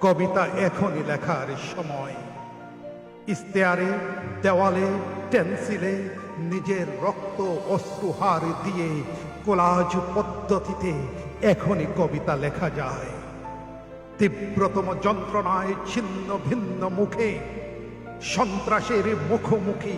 কবিতা এখনই লেখার সময়। ইস্তেয়ারে, দেওয়ালে টেন্সিলে নিজের রক্ত অশ্রুহার দিয়ে কোলাজ পদ্ধতিতে এখনই কবিতা লেখা যায়। তীব্রতম যন্ত্রণায় ছিন্ন ভিন্ন মুখে সন্ত্রাসের মুখোমুখি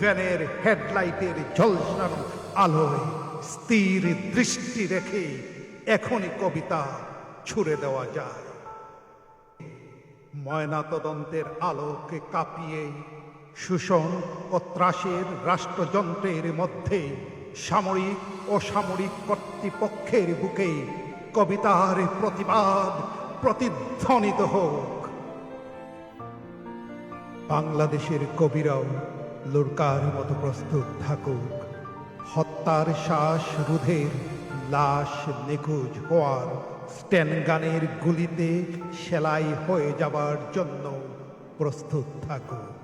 ভ্যানের হেডলাইটের ঝলসানো আলোয় স্থির দৃষ্টি রেখে এখনই কবিতা ছুড়ে দেওয়া যায়। ময়নাতদন্তের আলোকে কাঁপিয়ে, শোষণ ও ত্রাসের রাষ্ট্রযন্ত্রের মধ্যে সামরিক ও সামরিক কর্তৃপক্ষের বুকে কবিতার প্রতিবাদ প্রতিধ্বনিত হোক। বাংলাদেশের কবিরাও লুরকার মতো প্রস্তুত থাকুক। হত্যার শ্বাস রুধের লাশ নিখোঁজ হওয়ার স্ট্যানগানের গুলিতে সেলাই হয়ে যাবার জন্য প্রস্তুত থাকুক।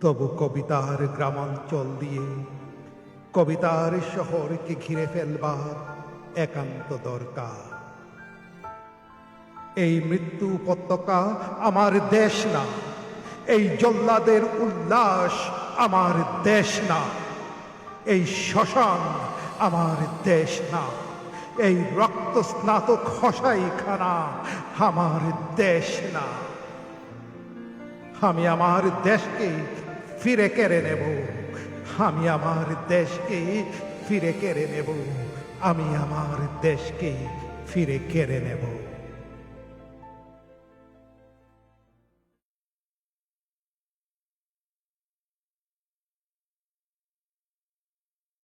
তবু কবিতার গ্রামাঞ্চল দিয়ে কবিতার শহরকে ঘিরে ফেলবার একান্ত দরকার। এই মৃত্যু উপত্যকা আমার দেশ না, এই জল্লাদের উল্লাস আমার দেশ না, এই শ্মশান আমার দেশ না। এই রক্ত স্নাতক খসাইখানা আমার দেশ না। আমি আমার দেশকে ফিরে কেড়ে নেব। আমি আমার দেশকে ফিরে কেড়ে নেব। আমি আমার দেশকে ফিরে কেড়ে নেব।